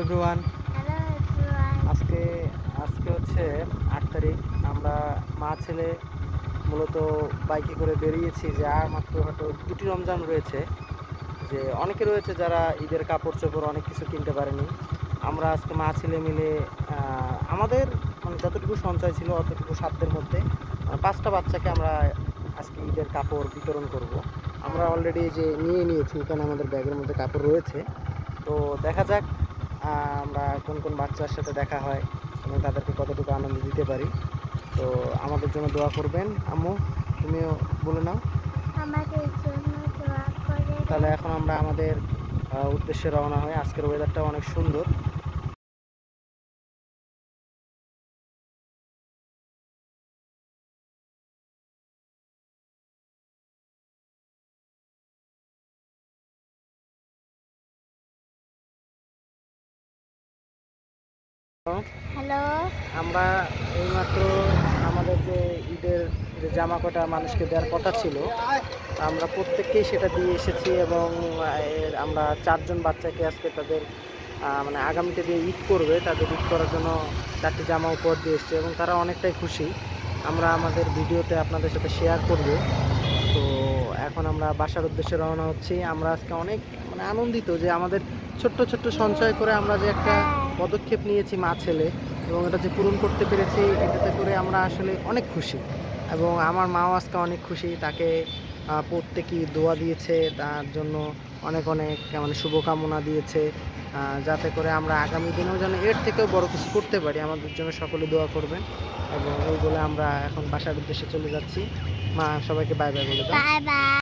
Everyone hello everyone আজকে আজকে হচ্ছে আট তারিখ। আমরা মা ছেলে মূলত বাইকে করে বেরিয়েছি যে আর মাত্র হয়তো দুটি রমজান রয়েছে। যে অনেকে রয়েছে যারা ঈদের কাপড় চোপড় অনেক কিছু কিনতে পারেনি। আমরা আজকে মা ছেলে মিলে আমাদের মানে যতটুকু সঞ্চয় ছিল অতটুকু সাধ্যের মধ্যে পাঁচটা বাচ্চাকে আমরা আজকে ঈদের কাপড় বিতরণ করব। আমরা অলরেডি যে নিয়ে নিয়েছি এখানে আমাদের ব্যাগের মধ্যে কাপড় রয়েছে। তো দেখা যাক আমরা কোন কোন বাচ্চার সাথে দেখা হয় এবং তাদেরকে কতটুকু আনন্দ দিতে পারি। তো আমাদের জন্য দোয়া করবেন আম্মু তুমিও বলে নাও। তাহলে এখন আমরা আমাদের উদ্দেশ্যে রওনা হই। আজকের ওয়েদারটা অনেক সুন্দর। হ্যালো। আমরা এইমাত্র আমাদের যে ঈদের যে জামা কটা মানুষকে দেওয়ার কথা ছিল, আমরা প্রত্যেককেই সেটা দিয়ে এসেছি এবং আমরা চারজন বাচ্চাকে আজকে তাদের মানে আগামীতে যে ঈদ করবে, তাদের ঈদ করার জন্য চারটি জামা উপহার দিয়ে এসেছি এবং তারা অনেকটাই খুশি। আমরা আমাদের ভিডিওতে আপনাদের সাথে শেয়ার করব। এখন আমরা বাসার উদ্দেশ্যে রওনা হচ্ছি। আমরা আজকে অনেক মানে আনন্দিত যে আমাদের ছোট্ট ছোট্ট সঞ্চয় করে আমরা যে একটা পদক্ষেপ নিয়েছি মা ছেলে এবং এটা যে পূরণ করতে পেরেছি, এটাতে করে আমরা আসলে অনেক খুশি এবং আমার মাও আজকে অনেক খুশি। তাকে প্রত্যেকেই দোয়া দিয়েছে, তার জন্য অনেক অনেক মানে শুভকামনা দিয়েছে যাতে করে আমরা আগামী দিনেও যেন এর থেকেও বড় কিছু করতে পারি। আমাদের জন্য সকলে দোয়া করবেন এবং ওই বলে আমরা এখন বাসার উদ্দেশ্যে চলে যাচ্ছি। মা, সবাইকে বাই বাই বলে দাও।